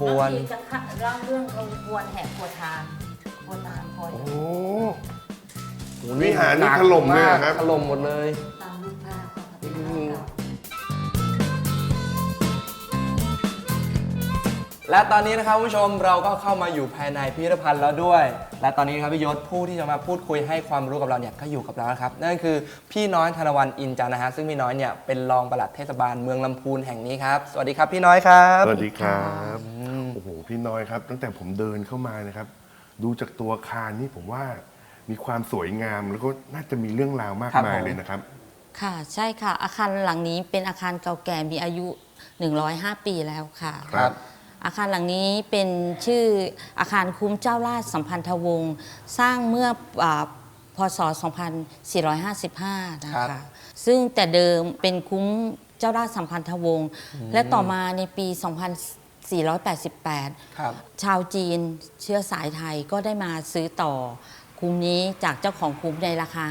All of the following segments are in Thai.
บวน บางทีจะเล่าเรื่องขบวนแห่ครัวทานครัวทานคอยโอ้โหโอ้วิหารนี่ถล่มเลยเหรอครับ ถล่มหมดเลย ต และตอนนี้นะครับคุณผู้ชมเราก็เข้ามาอยู่ภายในพิพิธภัณฑ์แล้วด้วย และตอนนี้ครับพี่ยศผู้ที่จะมาพูดคุยให้ความรู้กับเราเนี่ยก็อยู่กับเราแล้วครับนั่นคือพี่น้อยธนวันอินจันทร์นะฮะซึ่งพี่น้อยเนี่ยเป็นรองปลัดเทศบาลเมืองลำพูนแห่งนี้ครับสวัสดีครับพี่น้อยครับสวัสดีครับโอ้โหพี่น้อยครับ ตั้งแต่ผมเดินเข้ามานะครับ ดูจากตัวอาคารนี่ผมว่ามีความสวยงามแล้วก็น่าจะมีเรื่องราวมากมายเลยนะครับ ค่ะใช่ค่ะอาคารหลังนี้เป็นอาคารเก่าแก่มีอายุ 105 ปีแล้วค่ะครับ อาคารหลังนี้เป็นชื่ออาคารคุ้มเจ้าราชสัมพันธวงศ์สร้างเมื่ออาพศ 2455 นะครัคะบซึ่งแต่เดิมเป็นคุ้มเจ้าราชสัมพันธวงศ์และต่อมาในปี 2488ครับชาวจีนเชื้อสายไทยก็ได้มาซื้อต่อ คุ้มนี้จากเจ้าของคุ้มในราคา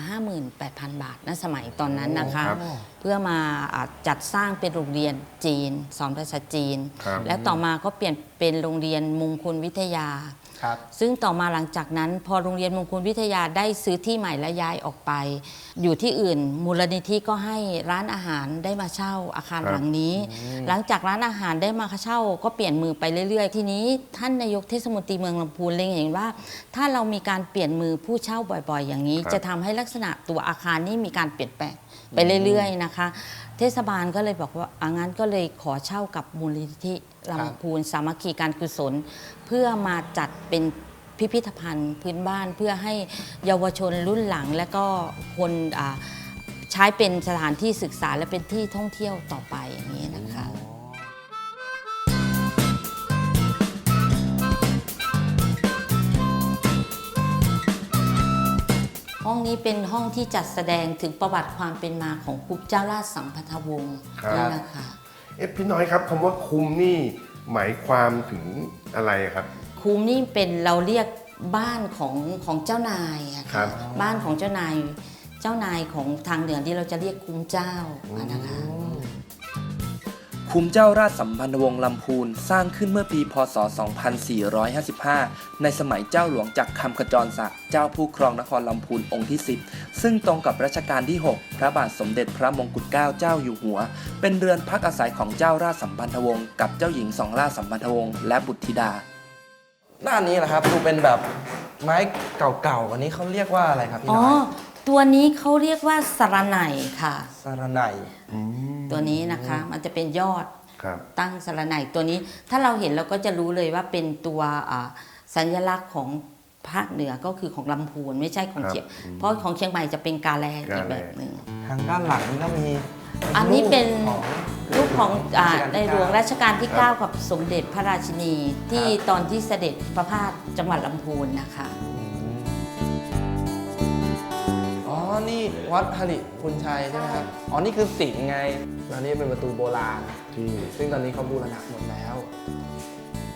58,000 บาทณสมัยตอนนั้นนะคะ ครับเพื่อมาอ่าจัดสร้างเป็นโรงเรียนจีน สอนภาษาจีน ครับ แล้วต่อมาก็เปลี่ยนเป็นโรงเรียนมงคลวิทยา ครับ ซึ่งต่อมาหลังจากนั้น พอโรงเรียนมงคลวิทยาได้ซื้อที่ใหม่และย้ายออกไป อยู่ที่อื่นมูลนิธิก็ให้ร้านอาหารได้มาเช่าอาคารครับ หลังนี้ หลังจากร้านอาหารได้มาเช่า ก็เปลี่ยนมือไปเรื่อยๆ ทีนี้ ท่านนายกเทศมนตรีเมืองลำพูนเล็งเห็นว่า ถ้าเรามีการเปลี่ยนมือผู้เช่าบ่อยๆ อย่างนี้ ครับ จะทำให้ลักษณะตัวอาคารนี่มีการเปลี่ยนแปลงไปเรื่อยๆนะคะ เทศบาลก็เลยบอกว่าอางั้นก็เลยขอเช่ากับมูลนิธิลำพูนสามัคคีการกุศล เพื่อมาจัดเป็นพิพิธภัณฑ์พื้นบ้านเพื่อให้เยาวชนรุ่นหลัง และก็คนอ่าใช้เป็นสถานที่ศึกษาและเป็นที่ท่องเที่ยวต่อไปอย่างนี้นะคะ องนี้เป็นห้องที่จัดแสดงถึงประวัติความเป็นมาของคุปเจ้าราชสัมพันธวงศ์ครับนี่นะคะเอ๊ะพี่น้อยครับคำว่าคุมนี่หมายความถึงอะไรครับ คุ้มนี่เป็นเราเรียกบ้านของของเจ้านายอะครัค่ะบ บ้านของเจ้านาย เจ้านายของทางเหนือที่เราจะเรียกคุ้มเจ้าอะนะคะ คุ้มเจ้าราชสัมพันธวงศ์ลำพูนสร้างขึ้นเมื่อปีพศ 2455 ในสมัยเจ้าหลวงจักรคำขจรศักดิ์เจ้าผู้ครองนครลำพูนองค์ที่ 10 ซึ่งตรงกับรัชกาลที่ 6 พระบาทสมเด็จพระมงกุฎเกล้าเจ้าอยู่หัว เป็นเรือนพักอาศัยของเจ้าราชสัมพันธวงศ์กับเจ้าหญิงสองราชสัมพันธวงศ์และบุตรธิดา ด้านนี้แหละครับดูเป็นแบบไม้เก่าๆอันนี้เขาเรียกว่าอะไรครับพี่อ๋อ น้อย ตัวนี้เขาเรียกว่าสระไนค่ะ สารไนอืมตัวนี้นะคะมันจะเป็นยอดครับตั้งสระไนตัวนี้ ถ้าเราเห็นเราก็จะรู้เลยว่าเป็นตัวอ่าสัญลักษณ์ของภาคเหนือก็คือของลำพูนไม่ใช่ของครับเชียงเพราะของเชียงใหม่จะเป็นกาแลอีกกาแลแบบหนึ่ง ทางด้านหลังนี่ก็มีอันนี้เป็นของ รูปของอารัชกาลที่ในหลวงเก้ารัชกาลที่ 9 กับสมเด็จพระราชินีที่ตอนที่เสด็จประพาสจังหวัดลำพูนนะคะ นี่วัดหริพุนชัยใช่ไหมครับ อ๋อ นี่คือสิงห์ไงแล้วนี่เป็นประตูโบราณ ที่ซึ่งตอนนี้เขาบูรณะหมดแล้ว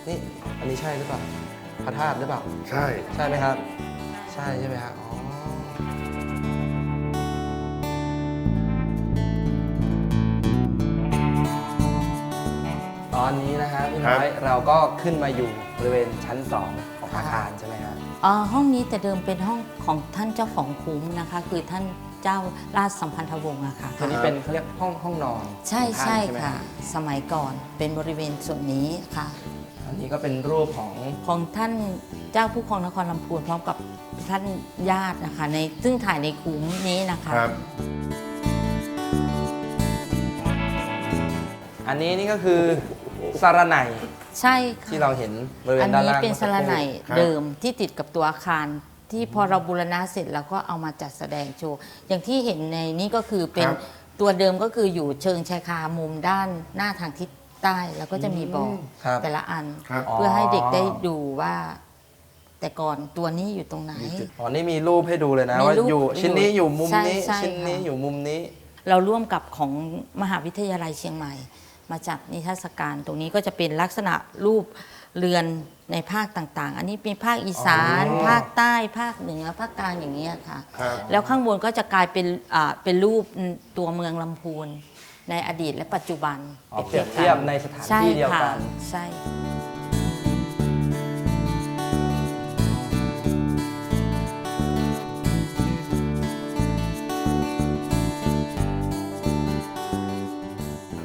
นี่ อันนี้ใช่หรือเปล่า พระธาตุหรือเปล่า ใช่ ใช่ไหมครับ ใช่ใช่ไหมครับ อ๋อ ตอนนี้นะฮะพี่น้อยเราก็ขึ้นมาอยู่บริเวณชั้น 2 ของอาคารใช่ไหมครับอ่า ห้องนี้แต่เดิมเป็นห้องของท่านเจ้าของคุ้มนะคะ คือท่านเจ้าราชสัมพันธวงศ์อะค่ะ ตัวนี้เป็นเขาเรียกห้องห้องนอนใช่ของท่านใช่ไหมค่ะสมัยก่อนเป็นบริเวณส่วนนี้ค่ะ อันนี้ก็เป็นรูปของ ของท่านเจ้าผู้ครองนครลำพูนพร้อมกับท่านญาตินะคะในซึ่งถ่ายในคุ้มนี้นะคะครับอันนี้นี่ก็คือสารไน ใช่ค่ะที่เราเห็นบริเวอัณนด้านนี้ล่างเป็นสลาไนครับเดิมที่ติดกับตัวอาคาร ที่พอเราบูรณะเสร็จแล้วก็เอามาจัดแสดงโชว์ อย่างที่เห็นในนี้ก็คือเป็นครับ ตัวเดิมก็คืออยู่เชิงชายคามุมด้านหน้าทางทิศใต้ แล้วก็จะมีบอกครับ แต่ละอัน ครับ เพื่อให้เด็กได้ดูว่า แต่ก่อนตัวนี้อยู่ตรงไหน อ๋อ นี่มีรูปให้ดูเลยนะ มีว่ารูปอยู่ชิ้นนี้อยู่มุมใช่นี้ใช่ชิ้นนี้ค่ะ อยู่มุมนี้ เราร่วมกับของมหาวิทยาลัยเชียงใหม่ มาจัดนิทรรศการ ตรงนี้ก็จะเป็นลักษณะรูปเรือนในภาคต่างๆ อันนี้เป็นภาคอีสาน อ๋อภาคใต้ ภาคเหนือ ภาคกลางอย่างนี้ยค่ะ ครับ แล้วข้างบนก็จะกลายเป็นอ่าเป็นรูปตัวเมืองลำพูนในอดีตและปัจจุบันอ๋อเปรียบเทียบในสถานที่เดียวกัน ใช่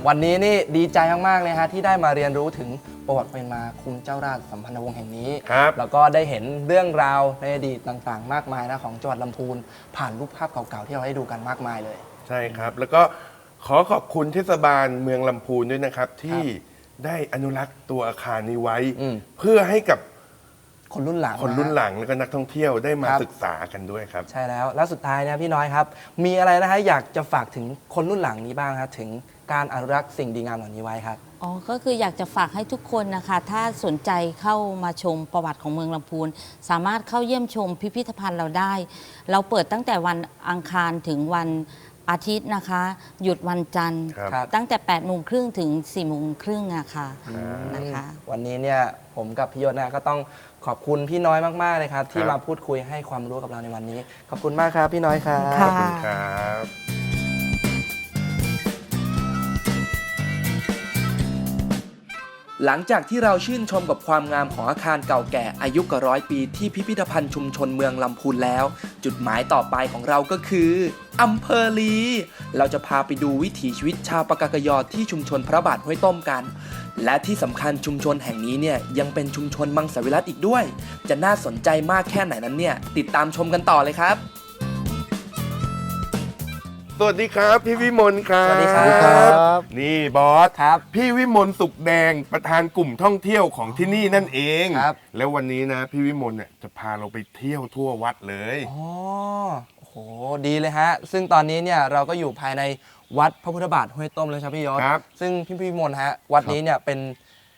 วันนี้นี่ดีใจมากๆเลยฮะที่ได้มาเรียนรู้ถึงประวัติเป็นมาคุมเจ้าราชสัมพันธวงศ์แห่งนี้ ครับแล้วก็ได้เห็นเรื่องราวในอดีตต่างๆ มากมายนะของจังหวัดลำพูน ผ่านรูปภาพเก่าๆที่เราได้ดูกันมากมายเลย ใช่ครับ แล้วก็ขอขอบคุณเทศบาลเมืองลำพูนด้วยนะครับ ที่ได้อนุรักษ์ตัวอาคารนี้ไว้ อืม เพื่อให้กับคนรุ่นหลังคนรุ่นหลังแล้วก็นักท่องเที่ยวได้มาครับ ศึกษากันด้วยครับ ใช่แล้ว แล้วสุดท้ายนะพี่น้อยครับ มีอะไรนะฮะอยากจะฝากถึงคนรุ่นหลังนี้บ้างครับถึง การอนุรักษ์สิ่งดีงามเหล่านี้ไว้ครับ อ๋อ ก็คืออยากจะฝากให้ทุกคนนะคะ ถ้าสนใจเข้ามาชมประวัติของเมืองลำพูน สามารถเข้าเยี่ยมชมพิพิธภัณฑ์เราได้ เราเปิดตั้งแต่วันอังคารถึงวันอาทิตย์นะคะ หยุดวันจันทร์ ครับ ครับ ตั้งแต่8โมงครึ่งถึง4โมงครึ่งอะค่ะนะคะ วันนี้เนี่ยผมกับพี่ยศนะก็ต้องขอบคุณพี่น้อยมากๆเลยครับ ที่ครับ มาพูดคุยให้ความรู้กับเราในวันนี้ ขอบคุณมากครับพี่น้อยครับค่ะขอบคุณครับ หลังจากที่เราชื่นชมกับความงามของอาคารเก่าแก่อายุกว่าร้อยปีที่พิพิธภัณฑ์ชุมชนเมืองลำพูนแล้ว จุดหมายต่อไปของเราก็คืออำเภอลี เราจะพาไปดูวิถีชีวิตชาวปากากยอที่ชุมชนพระบาทห้วยต้มกัน และที่สำคัญชุมชนแห่งนี้เนี่ยยังเป็นชุมชนมังสวิรัตอีกด้วย จะน่าสนใจมากแค่ไหนนั้นเนี่ยติดตามชมกันต่อเลยครับ สวัสดีครับ พี่วิมลครับสวัสดีครับ นี่บอสครับ พี่วิมลสุขแดงประธานกลุ่มท่องเที่ยวของที่นี่นั่นเอง ครับ แล้ววันนี้นะพี่วิมลเนี่ยจะพาเราไปเที่ยวทั่ววัดเลย อ๋อโอ้โหดีเลยฮะ ซึ่งตอนนี้เนี่ยเราก็อยู่ภายในวัดพระพุทธบาทห้วยต้มเลยครับพี่ยศครับ ซึ่งพี่พี่มนต์ฮะวัดนี้เนี่ยเป็น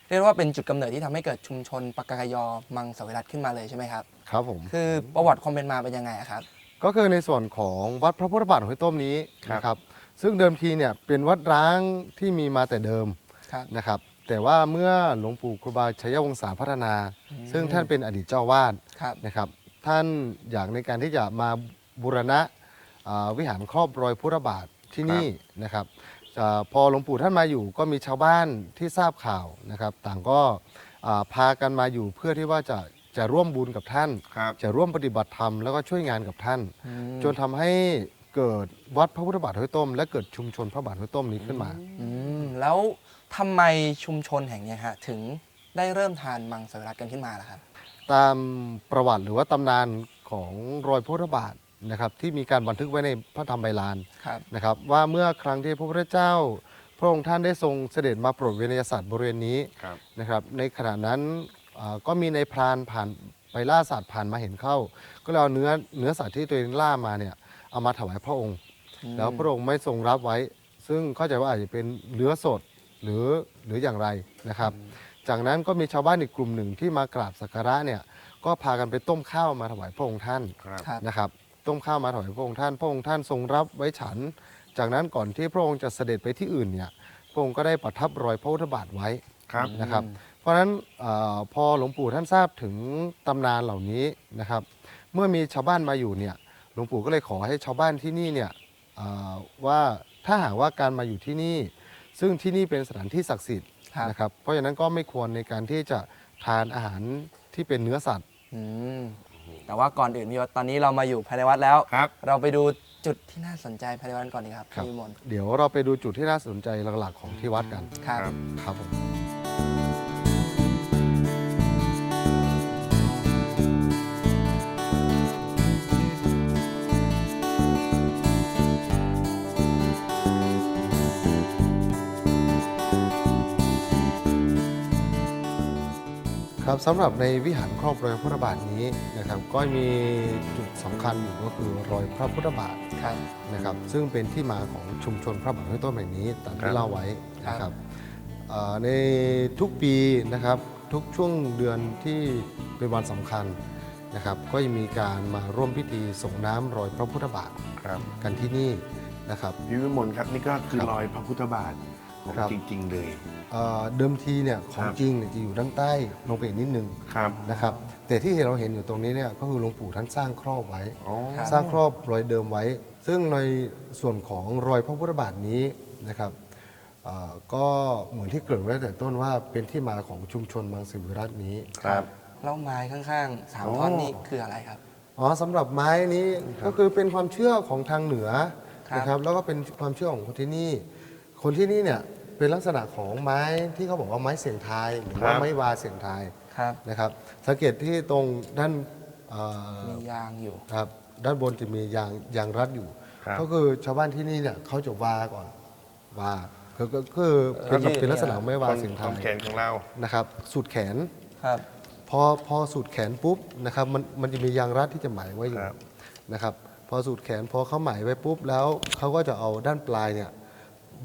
เรียกว่าเป็นจุดกำเนิดที่ทำให้เกิดชุมชนปากากยอมังสวิรัตขึ้นมาเลยใช่ไหมครับ ครับผม คือประวัติความเป็นมาเป็นยังไงอะครับ ก็คือในส่วนของวัดพระพุทธบาทห้วยต้มนี้ครับ นะครับ ซึ่งเดิมทีเนี่ยเป็นวัดร้างที่มีมาแต่เดิมครับ นะครับ แต่ว่าเมื่อหลวงปู่ครูบาชัยวงศาพัฒนาซึ่งท่านเป็นอดีตเจ้าวาดครับ นะครับ ท่านอยากในการที่จะมาบูรณะอ่าวิหารครอบรอยพุทธบาทที่นี่นะครับอ่าพอหลวงปู่ท่านมาอยู่ก็มีชาวบ้านที่ทราบข่าวนะครับ ต่างก็อ่าพากันมาอยู่เพื่อที่ว่าจะ จะร่วมบุญกับท่าน ครับจะร่วมปฏิบัติธรรมแล้วก็ช่วยงานกับท่าน อืมจนทำให้เกิดวัดพระพุทธบาทห้วยต้ม และเกิดชุมชนพระบาทห้วยต้มนี้ขึ้นมา อืมแล้วทำไมชุมชนแห่งเนี้ยฮะถึงได้เริ่มทานมังสวิรัตกันขึ้นมาล่ะครับ ตามประวัติหรือว่าตำนานของรอยพระพุทธบาทนะครับที่มีการบันทึกไว้ในพระธรรมไบลานครับ นะครับว่าเมื่อครั้งที่พระพุทธเจ้า พระองค์ท่านได้ทรงเสด็จมาโปรดเวนยศาสตร์บริเวณนี้ครับ นะครับในขณะนั้นอ่า ก็มีในพรานผ่านไปล่าสัตว์ผ่านมาเห็นเข้า ก็เลยเอาเนื้อเนื้อสัตว์ที่ตัวเองล่ามาเนี่ยเอามาถวายพระองค์ แล้วพระองค์ไม่ทรงรับไว้ ซึ่งเข้าใจว่าอาจจะเป็นเนื้อสดหรือหรืออย่างไรนะครับ จากนั้นก็มีชาวบ้านอีกกลุ่มหนึ่งที่มากราบสักการะเนี่ยก็พากันไปต้มข้าวมาถวายพระองค์ท่านครับครับนะครับต้มข้าวมาถวายพระองค์ท่าน พระองค์ท่านทรงรับไว้ฉัน จากนั้นก่อนที่พระองค์จะเสด็จไปที่อื่นเนี่ยพระองค์ก็ได้ประทับรอยพระพุทธบาทไว้ครับนะครับเพ ราะฉะนั้นเออพอหลวงปู่ท่านทราบถึงตำนานเหล่านี้นะครับ เมื่อมีชาวบ้านมาอยู่เนี่ยหลวงปู่ก็เลยขอให้ชาวบ้านที่นี่เนี่ยเอ่อว่าถ้าหากว่าการมาอยู่ที่นี่ ซึ่งที่นี่เป็นสถานที่ศักดิ์สิทธิ์ครับนะครับเพราะฉะนั้นก็ไม่ควรในการที่จะทานอาหารที่เป็นเนื้อสัตว์อืมแต่ว่าก่อนอื่นพี่ยศตอนนี้เรามาอยู่ภายในวัดแล้วครับเราไปดูจุดที่น่าสนใจภายในวัดก่อนดีครับครับพี่วิมลเดี๋ยวเราไปดูจุดที่น่าสนใจหลักๆของที่วัดกันครับครับครับผม ครับสำหรับในวิหารครอบรอยพระพุทธบาทนี้นะครับก็มีจุดสำคัญอยู่ก็คือรอยพระพุทธบาทครับนะครับซึ่งเป็นที่มาของชุมชนพระบาทห้วยต้นแห่งนี้ตามครัที่บเล่าไว้นะคครัรับบเอ่อในทุกปีนะครับทุกช่วงเดือนที่เป็นวันสำคัญนะครับก็จะมีการมาร่วมพิธีส่งน้ำรอยพระพุทธบาทครับกันที่นี่นะครับพี่วิมลครับนี่ก็คือครับรอยพระพุทธบาท ของครับ จริง ๆ เลย เอ่อเดิมทีเนี่ยของครับ จริงเนี่ยจะอยู่ด้านใต้ลงไปอีกนิดนึงครับนะครับแต่ที่เราเห็นอยู่ตรงนี้เนี่ยก็คือหลวงปู่ท่านสร้างครอบไว้ อ๋อ ครับ สร้างครอบรอยเดิมไว้ ซึ่งในส่วนของรอยพระพุทธบาทนี้นะครับเอ่อก็เหมือนที่เกริ่นไว้แต่ต้นว่าเป็นที่มาของชุมชนบางสิวิรัตนี้ ครับ แล้วไม้ข้างๆสามโอ้ท่อนนี้คืออะไรครับ อ๋อสำหรับไม้นี้ก็คือเป็นความเชื่อของทางเหนือครับนะครับแล้วก็เป็นความเชื่อของคนที่นี่ คนที่นี่เนี่ยเป็นลักษณะของไม้ที่เขาบอกว่าไม้เสียงทายหรือว่าไม้วาเสียงทายครับ นะครับสังเกตที่ตรงด้านเอ่อมียางอยู่ ครับด้านบนจะมียางยางรัดอยู่ ครับ ก็คือชาวบ้านที่นี่เนี่ยเขาจะวาก่อนวาคือก็คือเป็นเออยืดเป็นลักษณะไม้วาคนเสียงคทาวามยแขนของเรา นะครับสูดแขน ครับ พอพอสูดแขนปุ๊บนะครับมันมันจะมียางรัดที่จะหมายไว้อยู่ครับ นะครับ พอสูดแขนพอเขาหมายไว้ปุ๊บแล้วเขาก็จะเอาด้านปลายเนี่ย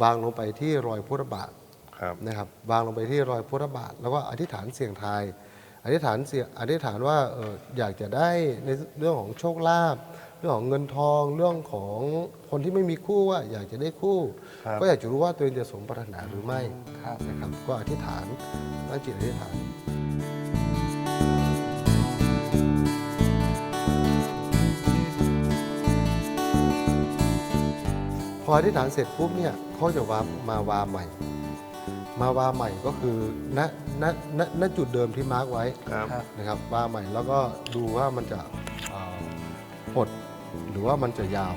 วางลงไปที่รอยพุทธบาทครับนะครับ วางลงไปที่รอยพุทธบาท แล้วก็อธิษฐานเสียงทาย อธิษฐานเสียงอธิษฐานว่าเอออยากจะได้ในเรื่องของโชคลาภเรื่องของเงินทองเรื่องของคนที่ไม่มีคู่ว่าอยากจะได้คู่ ครับ ก็อยากจะรู้ว่าตัวเองจะสมปรารถนาหรือไม่ครับนะครับก็อธิษฐานตั้งจิตอธิษฐาน ออธิษฐานเสร็จปุ๊บเนี่ยเขาจะวามาวาใหม่ มาวาใหม่ก็คือณณณณจุดเดิมที่มาร์กไว้ครับครับนะครับวาใหม่แล้วก็ดูว่ามันจะเอ่อหดหรือว่ามันจะยาว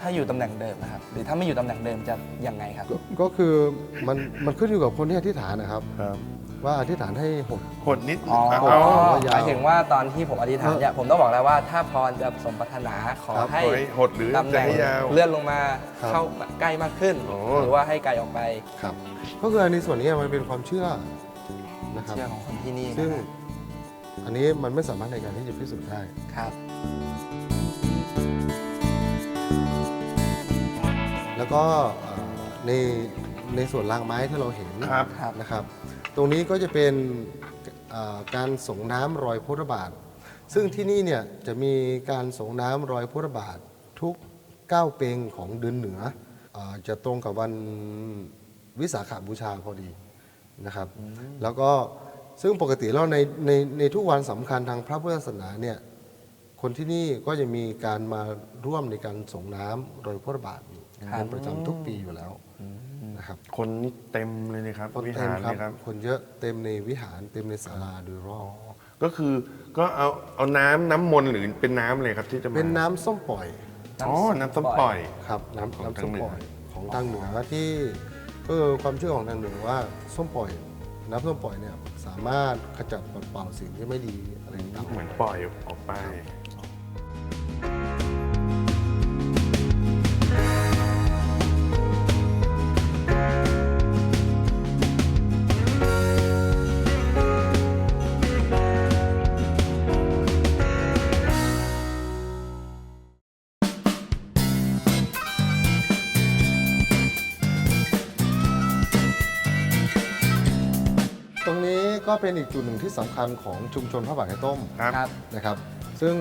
ถ้าอยู่ตำแหน่งเดิมนะครับ หรือถ้าไม่อยู่ตำแหน่งเดิมจะยังไงครับ ก็ก็คือมันมันขึ้นอยู่กับคนที่อธิษฐานนะครับ ครับว่าอธิษฐานให้หด หดนิดอ๋อเอาหเอาดหมายถึงว่าตอนที่ผมอธิษฐานเนี่ยผมต้องบอกแล้วว่าถ้าพรจะสมปรารถนาขอครับ ให้ขอให้หดหรือตำแหจะน่งให้ยาวเลื่อนลงมาครับ เข้าใกล้มากขึ้นอ๋อหรือว่าให้ไกลออกไปครับ ก็คือในส่วนนี้มันเป็นความเชื่อนะครับ เชื่อของคนที่นี่ซึ่งนะอันนี้มันไม่สามารถในการที่จะพิสูจน์ได้ ครับ แล้วก็เอ่อในในส่วนรางไม้ที่เราเห็นครับ ครับ นะครับ ตรงนี้ก็จะเป็นเอ่อการส่งน้ำรอยพุทธบาท ซึ่งที่นี่เนี่ยจะมีการส่งน้ำรอยพุทธบาททุกเก้าเปงของเดือนเหนือเออจะตรงกับวันวิสาขบูชาพอดีนะครับ แล้วก็ซึ่งปกติแล้วในในในทุกวันสำคัญทางพระพุทธศาสนาเนี่ย คนที่นี่ก็จะมีการมาร่วมในการส่งน้ำรอยพุทธบาทอยู่ครับ เป็นประจำทุกปีอยู่แล้วนะครับคนนี่เต็มเลยนะครับคนวิเต็หามรครับเนี่ยครับ คนเยอะเต็มในวิหารเต็มในศาลาโดยรอบก็คือก็เอาเอาน้ำน้ำมนต์หรือเป็นน้ำอะไรครับที่จะมาเป็นน้ำส้มปล่อยอ๋อ น้ำส้มปล่อย ครับน้ำของน้ำทาส้งมเหนือปล่อยของทางเหนือที่ก็คือความเชื่อของทางเหนือว่าส้มปล่อย น้ำส้มปล่อยเนี่ยสามารถขจัดปัดเป่าสิ่งที่ไม่ดีอะไรต่างเหมือนปล่อยออกไป ก็เป็นอีกจุดหนึ่งที่สำคัญของชุมชนพระบาทไข่ต้มครับ ครับ นะครับ ซึ่ง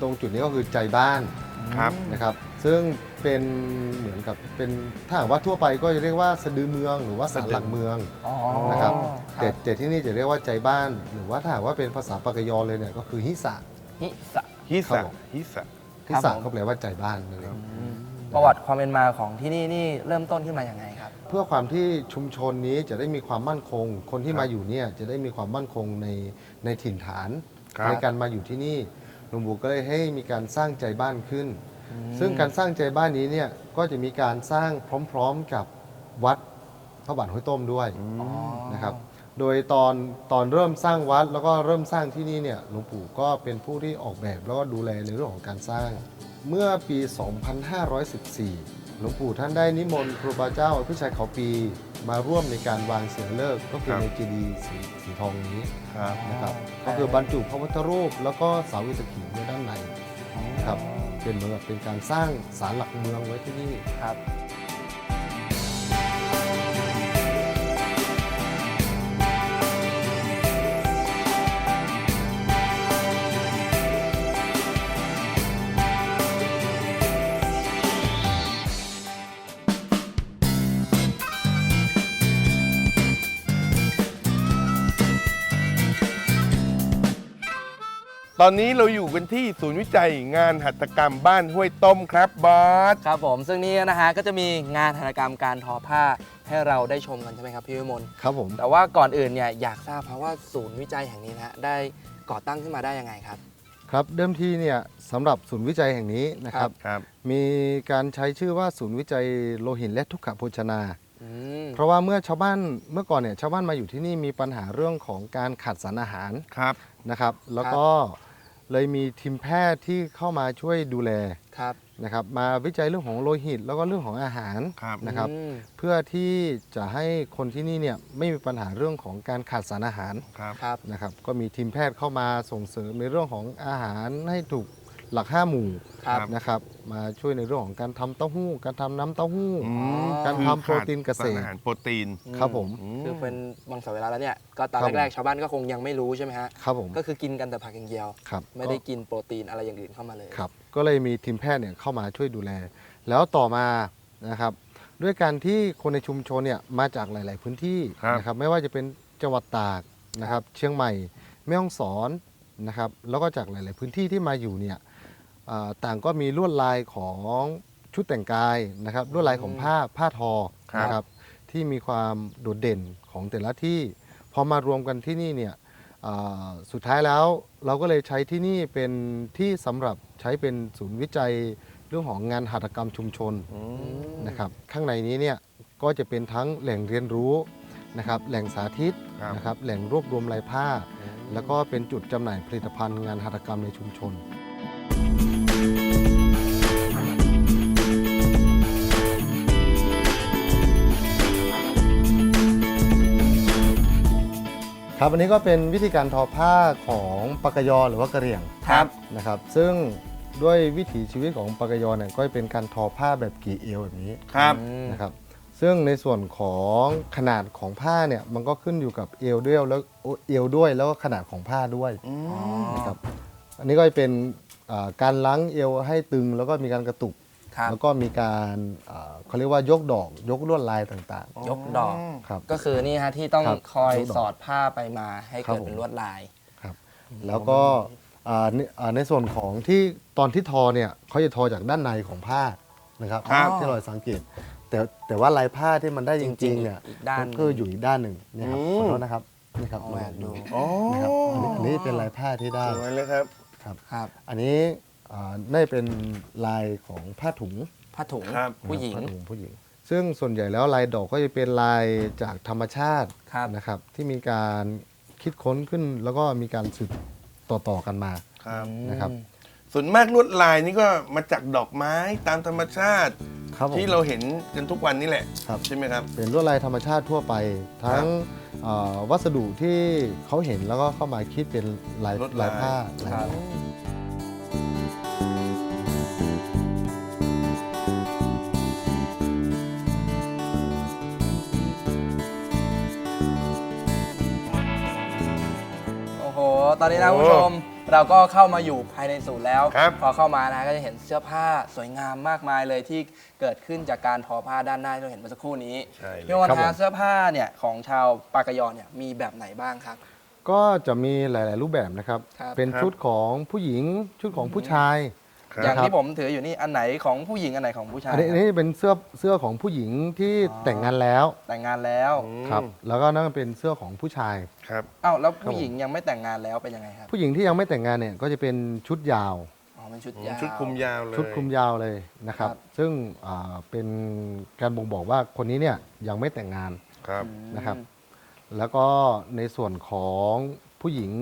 ตรงจุดนี้ก็คือใจบ้านครับ นะครับ ซึ่งเป็นเหมือนกับเป็นถ้าหากว่าทั่วไปก็จะเรียกว่าสะดือเมืองหรือว่าศาลหลักเมือง อ๋อนะครับคแต่รับแต่ที่นี่จะเรียกว่าใจบ้าน หรือว่าถ้าหากว่าเป็นภาษาปากยอเลยเนี่ยก็คือฮิสะ ฮิสะ ฮิครัสะบผม ฮิสะ ฮิสะผม ก็แปลว่าใจบ้านนั่นเอง ประวัติความเป็นมาของที่นี่นี่เริ่มต้นขึ้นมาอย่างไงครับ เพื่อความที่ชุมชนนี้จะได้มีความมั่นคง คนที่ครับมาอยู่เนี่ยจะได้มีความมั่นคงในในถิ่นฐานครับ ในการมาอยู่ที่นี่หลวงปู่ก็เลยให้มีการสร้างใจบ้านขึ้น ซึ่งการสร้างใจบ้านนี้เนี่ยก็จะมีการสร้างพร้อมๆกับวัดพระบาทห้วยต้มด้วยนะครับ โดยตอนตอนเริ่มสร้างวัดแล้วก็เริ่มสร้างที่นี่เนี่ยหลวงปู่ก็เป็นผู้ที่ออกแบบแล้วก็ดูแลในเรื่องของการสร้าง เมื่อปี 2514 หลวงปู่ท่านได้นิมนต์ครูบาเจ้าพิชัยเขาปีมาร่วมในการวางเสือเลิกษ์ก็คือครับ ในเจดีย์สีสีทองนี้ครับ นะครับก็คือบรรจุพระพุทธรูปแล้วก็เสาอิฐขีไว้ด้านใน ครับ เป็นเหมือนกับเป็นการสร้างศาลหลักเมืองไว้ที่นี่ ครับ ตอนนี้เราอยู่กันที่ศูนย์วิจัยงานหัตถกรรมบ้านห้วยต้มครับบอส ครับผมซึ่งนี่นะฮะก็จะมีงานหัตถกรรมการทอผ้าให้เราได้ชมกันใช่ไหมครับพี่วิมลครับผม แต่ว่าก่อนอื่นเนี่ยอยากทราบเพราะว่าศูนย์วิจัยแห่งนี้นะฮะได้ก่อตั้งขึ้นมาได้ยังไงครับ ครับเดิมทีเนี่ยสำหรับศูนย์วิจัยแห่งนี้นะครับ ครับ มีการใช้ชื่อว่าศูนย์วิจัยโลหิตและทุกขโภชนา อืมเพราะว่าเมื่อชาวบ้านเมื่อก่อนเนี่ยชาวบ้านมาอยู่ที่นี่มีปัญหาเรื่องของการขาดสารอาหารครับ นะครับ แล้วก็ เลยมีทีมแพทย์ที่เข้ามาช่วยดูแลครับ นะครับมาวิจัยเรื่องของโลหิต แล้วก็เรื่องของอาหารครับ นะครับ อืม เพื่อที่จะให้คนที่นี่เนี่ยไม่มีปัญหาเรื่องของการขาดสารอาหารครับ ครับ นะครับ ก็มีทีมแพทย์เข้ามาส่งเสริมในเรื่องของอาหารให้ถูก หลักห้าหมู่ครับนะครับ มาช่วยในเรื่องของการทำเต้าหู้ การทำน้ำเต้าหู้ อืมการทำโปรตีนเกษตรขาดอาหารโปรตีนครับผม คือเป็นบางสวิรัติแล้วเนี่ยก็ตอนครับผม แรกๆชาวบ้านก็คงยังไม่รู้ใช่ไหมฮะครับผมก็คือกินกันแต่ผักอย่างเดียว ครับไม่ได้กินโปรตีนอะไรอย่างอื่นเข้ามาเลย ครับ ก็เลยมีทีมแพทย์เนี่ยเข้ามาช่วยดูแล แล้วต่อมานะครับ ด้วยการที่คนในชุมชนเนี่ยมาจากหลาย ๆ พื้นที่ครับ นะครับไม่ว่าจะเป็นจังหวัดตากนะครับ เชียงใหม่แม่ฮ่องสอนนะครับแล้วก็จากหลาย ๆ พื้นที่ที่มาอยู่เนี่ยอ่า ต่างก็มีลวดลายของชุดแต่งกายนะครับลวดลายของผ้าผ้าทอครับนะครับที่มีความโดดเด่นของแต่ละที่พอมารวมกันที่นี่เนี่ยอ่าสุดท้ายแล้วเราก็เลยใช้ที่นี่เป็นที่สำหรับใช้เป็นศูนย์วิจัยเรื่องของงานหัตถกรรมชุมชนนะครับข้างในนี้เนี่ยก็จะเป็นทั้งแหล่งเรียนรู้นะครับแหล่งสาธิตครับ นะครับแหล่งรวบรวมลายผ้า แล้วก็เป็นจุดจำหน่ายผลิตภัณฑ์งานหัตถกรรมในชุมชน ครับอันนี้ก็เป็นวิธีการทอผ้าของปากกยอหรือว่ากะเหรี่ยงครับนะครับ ซึ่งด้วยวิถีชีวิตของปากกยอเนี่ยก็เป็นการทอผ้าแบบกี่เอวแบบนี้ครับนะครับ ซึ่งในส่วนของขนาดของผ้าเนี่ยมันก็ขึ้นอยู่กับเอวด้วยแล้วเอวด้วยแล้วก็ขนาดของผ้าด้วยนะครับอันนี้ก็จะเป็นอ่าการล้างเอวให้ตึงแล้วก็มีการกระตุก ครับ แล้วก็มีการอ่าเขาเรียกว่ายกดอก ยกลวดลายต่างยกดอก ๆ ครับ ก็คือนี่ฮะที่ต้องครับคอยยกดอกสอดผ้าไปมาให้ครับเกิดผมเป็นลวดลาย ครับ แล้วก็อ่าในอ่าในส่วนของที่ตอนที่ทอเนี่ยเขาจะทอจากด้านในของผ้านะครับครับที่เราสังเกต แต่แต่ว่าลายผ้าที่มันได้จจริริงงๆๆเนี่ยอีกด้าน ก็คืออยู่อีกด้านหนึ่งเนี่ยครับอืมขอโทษนะครับนี่ครับเอาลองแอบดูอ๋อนะครับอันนี้อันนี้เป็นลายผ้าที่ได้สวยเลยครับ ครับ ครับ อันนี้ อ่าได้เป็นลายของผ้าถุงผ้าถุงครับ ผู้หญิงผ้าถุงผู้หญิง ซึ่งส่วนใหญ่แล้วลายดอกก็จะเป็นลายจากธรรมชาติครับ นะครับ ที่มีการคิดค้นขึ้นแล้วก็มีการสืบต่อๆกันมา ครับนะครับ ส่วนมากลวดลายนี่ก็มาจากดอกไม้ตามธรรมชาติ ครับผม ที่เราเห็นกันทุกวันนี่แหละ ครับ ใช่ไหมครับ เป็นลวดลายธรรมชาติทั่วไป ทั้งเอ่อวัสดุที่เขาเห็นแล้วก็เข้ามาคิดเป็นลายลวดลายลายผ้าลายครับดอก โอ้โห ตอนนี้นะโอ้คุณผู้ชม เราก็เข้ามาอยู่ภายในศูนย์แล้ว ครับ พอเข้ามานะก็จะเห็นเสื้อผ้าสวยงามมากมายเลยที่เกิดขึ้นจากการทอผ้าด้านหน้าที่เราเห็นเมื่อสักครู่นี้ใช่เลยพี่วันครับผมทาเสื้อผ้าเนี่ยของชาวปากกยอเนี่ยมีแบบไหนบ้างครับ ก็จะมีหลาย ๆ รูปแบบนะครับ ครับ เป็นครับชุดของผู้หญิงชุดของผู้ชายครัอย่างบที่ผมถืออยู่นี่อันไหนของผู้หญิงอันไหนของผู้ชายอันนี้อันนี้เป็นเสื้อเสื้อของผู้หญิงที่อ๋อแต่งงานแล้วแต่งงานแล้วครับแล้วก็นั่นเป็นเสื้อของผู้ชาย ครับ อ้าวแล้วครับผู้หญิงยังไม่แต่งงานแล้วเป็นยังไงครับผู้หญิงที่ยังไม่แต่งงานเนี่ยก็จะเป็นชุดยาว อ๋อเป็นชุดยาว ชุดคลุมยาวเลยชุดคลุมยาวเลยนะครับ ครับ ซึ่งอ่าเป็นการบ่งบอกว่าคนนี้เนี่ยยังไม่แต่งงาน ครับ นะครับ แล้วก็ในส่วนของผู้หญิง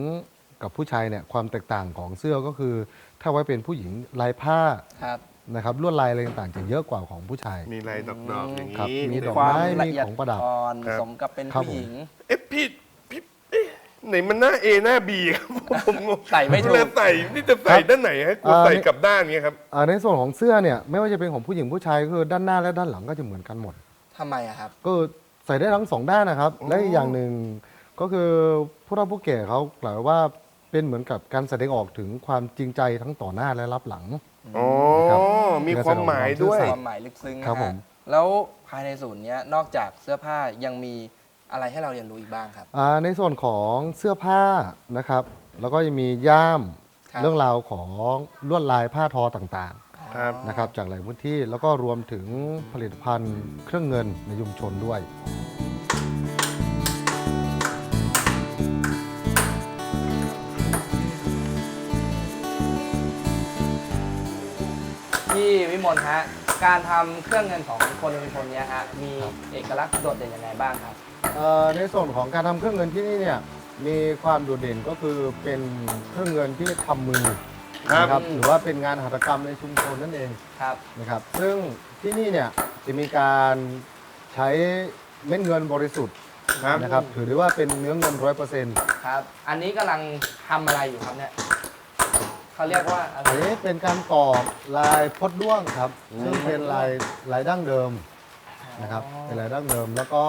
กับผู้ชายเนี่ยความแตกต่างของเสื้อก็คือ ถ้าไว้เป็นผู้หญิงลายผ้าครับ นะครับลวดลายอะไรต่างๆจะเยอะกว่าของผู้ชาย มีลายดอกๆอย่างครับนี้มีดอกความไม้ละเอียดของประดับอ่อนครับ สมกับเป็นครับผู้หญิง เอ๊ะพี่พี่เอ๊ะไหนมันหน้า A หน้า B ครับผมงงใส่ไม่ถูกเวลาใส่นี่จะใส่ด้านไหนฮะกลัวอ่าใส่กลับด้านเงี้ยครับ อ่าในส่วนของเสื้อเนี่ยไม่ว่าจะเป็นของผู้หญิงผู้ชายก็คือด้านหน้าและด้านหลังก็จะเหมือนกันหมด ทำไมอะครับ ก็ใส่ได้ทั้งสองด้านนะครับ และอีกอย่างหนึ่งก็คือผู้เฒ่าผู้แก่เขากล่าวว่าเป็นเหมือนกับการแสดงออกถึงความจริงใจทั้งต่อหน้าและรับหลัง อ๋อครับมีความหมายด้วย ความหมายลึกซึ้งนะครับผฮะม แล้วภายในศูนย์เนี้ยนอกจากเสื้อผ้ายังมีอะไรให้เราเรียนรู้อีกบ้างครับ อ่าในส่วนของเสื้อผ้านะครับ แล้วก็ยังมีย่ามครับ เรื่องราวของลวดลายผ้าทอต่าง ครับๆนะครับจากหลายพื้นที่แล้วก็รวมถึงผลิตภัณฑ์เครื่องเงินในชุมชนด้วย พี่วิมลฮะ การทำเครื่องเงินของคนในชุมชนเนี้ยฮะ มีเอกลักษณ์โดดเด่นยังไงบ้างครับ เอ่อในส่วนของการทำเครื่องเงินที่นี่เนี่ยมีความโดดเด่นก็คือเป็นเครื่องเงินที่ทำมือ ครับนะครับ หรือว่าเป็นงานหัตถกรรมในชุมชนนั่นเองครับนะครับ ซึ่งที่นี่เนี่ยจะมีการใช้เม็ดเงินบริสุทธิ์ครับ นะครับถือได้ว่าเป็นเนื้อเงินร้อยเปอร์เซ็นต์ครับ อันนี้กำลังทำอะไรอยู่ครับเนี่ยเขาเรียกว่าอะไร อันนี้เป็นการก่อลายพดด้วงครับ ซึ่งเป็นลายลายดั้งเดิมนะครับเป็นลายดั้งเดิมแล้วก็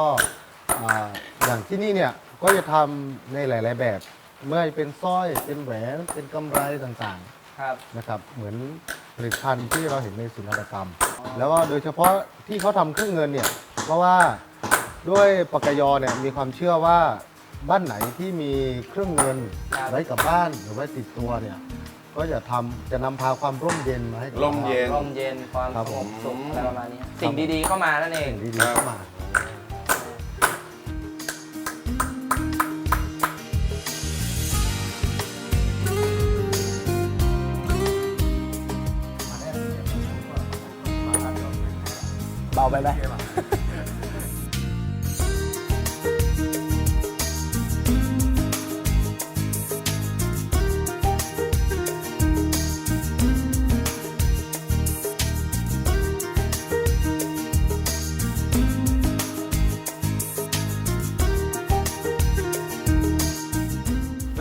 อ่าอย่างที่นี่เนี่ยก็จะทำในหลาย ๆ แบบไม่ว่าจะเป็นสร้อยเป็นแหวนเป็นกำไรต่างๆ ครับนะครับ เหมือนผลิตภัณฑ์ที่เราเห็นในศูนย์หัตถกรรมแล้วก็โดยเฉพาะที่เขาทำเครื่องเงินเนี่ย เพราะว่าด้วยปกยอเนี่ยมีความเชื่อว่าบ้านไหนที่มีเครื่องเงินครับไว้กับบ้านหรือไว้ติดตัวเนี่ย ก็จะทำจะนำพาความร่มเย็นมาให้กับ ร่มเย็นลมเย็นความครับสผงมบสุขอะไรประมาณนี้ สิ่งดีๆเข้ามานั่นเอง สิ่งดีๆเข้ามา ไปไหม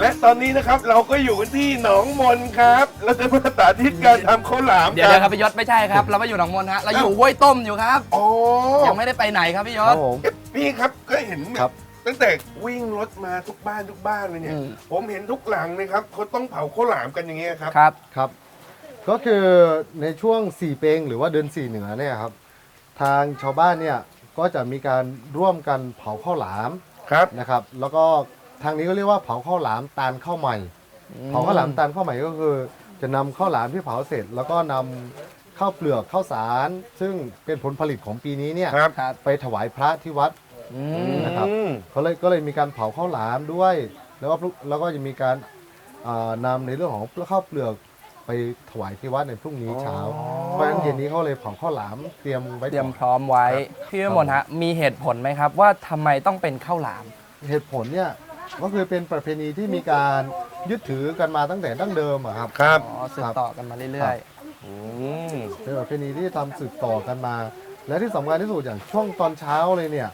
และตอนนี้นะครับเราก็อยู่กันที่หนองมนครับ เราจะมาสาธิตการทำข้าวหลามเดี๋ยวกัเดี๋ยวครับพี่ยศไม่ใช่ครับ เราไม่อยู่หนองมนฮะเราอยู่ห้วยต้มอยู่ครับโอ้ยังไม่ได้ไปไหนครับพี่ยครัศบผม เอ๊ะพี่ครับก็เห็นแบครับบ ตั้งแต่วิ่งรถมาทุกบ้านทุกบ้านเลยเนี่ย อืม ผมเห็นทุกหลังเลยครับเขาต้องเผาข้าวหลามกันอย่างเงี้ยครับ ครับ ครับ ก็คือในช่วงสี่เปงหรือว่าเดือนสี่เหนือเนี่ยครับ ทางชาวบ้านเนี่ยก็จะมีการร่วมกันเผาข้าวหลามครับ นะครับ แล้วก็ทางนี้ก็เรียกว่าเผาข้าวหลามตาลข้าวใหม่ เผาข้าวหลามตาลข้าวใหม่ก็คือ จะนำข้าวหลามที่เผาเสร็จ แล้วก็นำข้าวเปลือกข้าวสาร ซึ่งเป็นผลผลิตของปีนี้เนี่ยครับ ครับ ไปถวายพระที่วัด อืม นะครับ อืม เขาเลยก็เลยมีการเผาข้าวหลามด้วย แล้วก็พลุแล้วก็จะมีการอ่านำในเรื่องของข้าวเปลือกไปถวายที่วัดในพรุ่งนี้เช้าเพราะฉะนั้นเย็นนี้เขาเลยเผาข้าวหลามเตรียมไว้เตรียมก่อนพร้อมไว้ พี่วิมลฮะ มีเหตุผลไหมครับ ว่าทำไมต้องเป็นข้าวหลาม เหตุผลเนี่ย ก็คือเป็นประเพณีที่มีการยึดถือกันมาตั้งแต่ดั้งเดิมอะครับ ครับอ๋อสืบต่อกันมาเรื่อยอืมเป็นประเพณีที่ทำสืบต่อกันมา และที่สำคัญที่สุดอย่างช่วงตอนเช้าเลยเนี่ย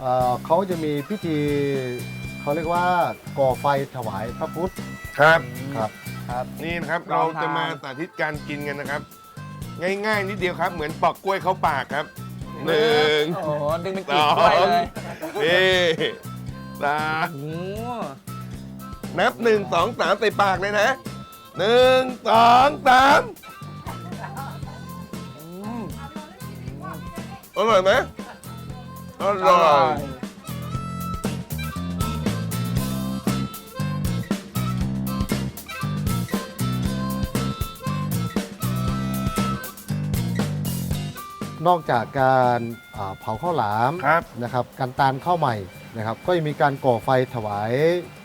เอ่อเขาจะมีพิธีเขาเรียกว่าก่อไฟถวายพระพุทธครับครับๆครับ นี่นะครับลเราองทาน จะมาสาธิตการกินกันนะครับ ง่ายๆนิดเดียวครับ เหมือนปอกกล้วยเข้าปากครับหนึ่ง โอ้โหดึงเป็นสกีบอกล้วยงเลย นี่ สามโอ้โหนับหนึ่งสองสามใส่ปากเลยนะหนึ่งสองสามอร่อยไหมอร่อยนอกจากการอ่าเผาข้าวหลามครับ นะครับการตาลข้าวใหม่ นะครับ ก็ยังมีการก่อไฟถวาย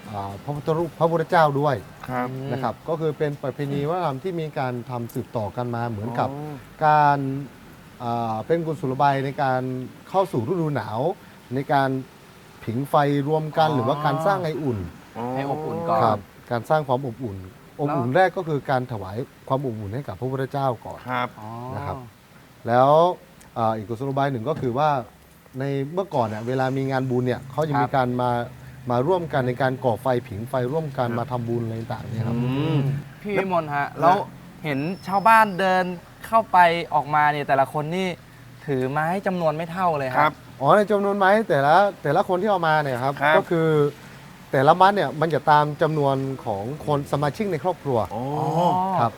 อ่าพระพุทธรูปพระพุทธเจ้าด้วยครับนะครับ ก็คือเป็นประเพณีวัฒนธรรมที่มีการทำสืบต่อกันมาเหมือนกับ การอ่าเป็นกุศโลบายในการเข้าสู่ฤดูหนาว ในการผิงไฟรวมกัน อ๋อ หรือว่าการสร้างไออุ่นให้อบอุ่นก่อน ครับการสร้างความอบอุ่น อบอุ่นแรกก็คือการถวายความอบอุ่นให้กับพระพุทธเจ้าก่อน ครับ นะครับ แล้วอ่าอีกกุศโลบายหนึ่งก็คือว่า ในเมื่อก่อนเนี่ยเวลามีงานบุญเนี่ยเขาจะครับมีการมามาร่วมกันในการก่อไฟผิงไฟร่วมกันมาทำบุญอะไรต่างๆเนี่ยครับพี่วิมลฮะ แล้วเห็นชาวบ้านเดินเข้าไปออกมาเนี่ยแต่ละคนนี่ถือไม้จำนวนไม่เท่าเลยครับอ๋อในจำนวนไม้แต่ละแต่ละคนที่เอามาเนี่ยครับครับ ก็คือแต่ละมัดเนี่ยมันจะตามจำนวนของคนสมาชิกในครอบครัวโอ้ครับ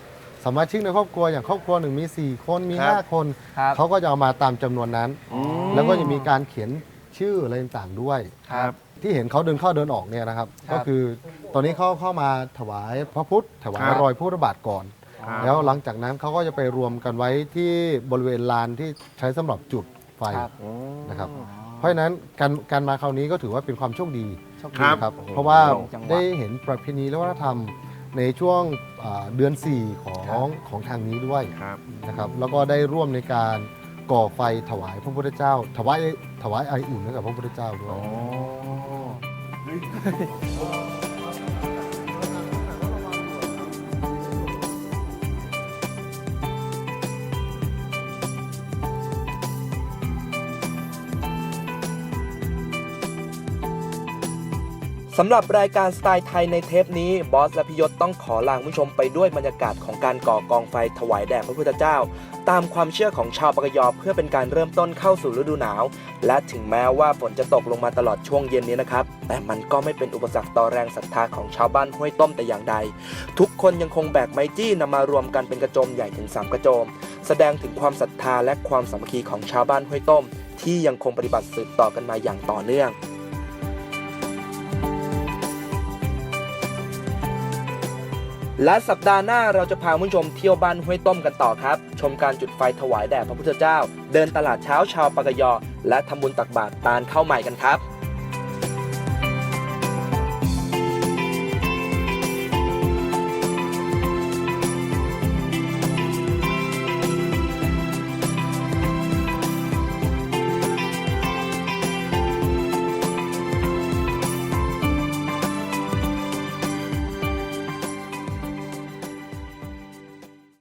สมาชิกในครอบครัวอย่างครอบครัวหนึ่งมี 4 คนมี ครับ5 คน ครับเขาก็จะเอามาตามจำนวนนั้น อืม แล้วก็จะมีการเขียนชื่ออะไรต่างๆด้วย ครับ ที่เห็นเขาเดินเข้าเดินออกเนี่ยนะครับ ครับก็คือตอนนี้เขาเข้ามาถวายพระพุทธ ถวายครับรอยพุทธบาทก่อน ครับ แล้วหลังจากนั้นเขาก็จะไปรวมกันไว้ที่บริเวณลานที่ใช้สำหรับจุดไฟครับ นะครับ เพราะฉะนั้นการการมาคราวนี้ก็ถือว่าเป็นความโชคดีโชคคดีรับ นะครับ เพราะว่าจังหวะได้เห็นประเพณีและวัฒนธรรม ในช่วงอ่าเดือน 4 ของครับของทางนี้ด้วยครับนะครับแล้วก็ได้ร่วมในการก่อไฟถวายพระพุทธเจ้า ถวายถวายไออุ่นให้กับพระพุทธเจ้าด้วย สำหรับรายการสไตล์ไทยในเทปนี้บอสและพิยศต้องขอลาคุณผู้ชมไปด้วยบรรยากาศของการก่อกองไฟถวายแด่พระพุทธเจ้า ตามความเชื่อของชาวปากยอเพื่อเป็นการเริ่มต้นเข้าสู่ฤดูหนาว และถึงแม้ว่าฝนจะตกลงมาตลอดช่วงเย็นนี้นะครับ แต่มันก็ไม่เป็นอุปสรรคต่อแรงศรัทธาของชาวบ้านห้วยต้มแต่อย่างใด ทุกคนยังคงแบกไม้จี้นำมารวมกันเป็นกระโจมใหญ่ถึง 3 กระโจม แสดงถึงความศรัทธาและความสามัคคีของชาวบ้านห้วยต้ม ที่ยังคงปฏิบัติสืบต่อกันมาอย่างต่อเนื่อง และสัปดาห์หน้าเราจะพาผู้ชมเที่ยวบ้านห้วยต้มกันต่อครับ ชมการจุดไฟถวายแด่พระพุทธเจ้า เดินตลาดเช้าชาวปากยอ และทำบุญตักบาตรตาลข้าวใหม่กันครับ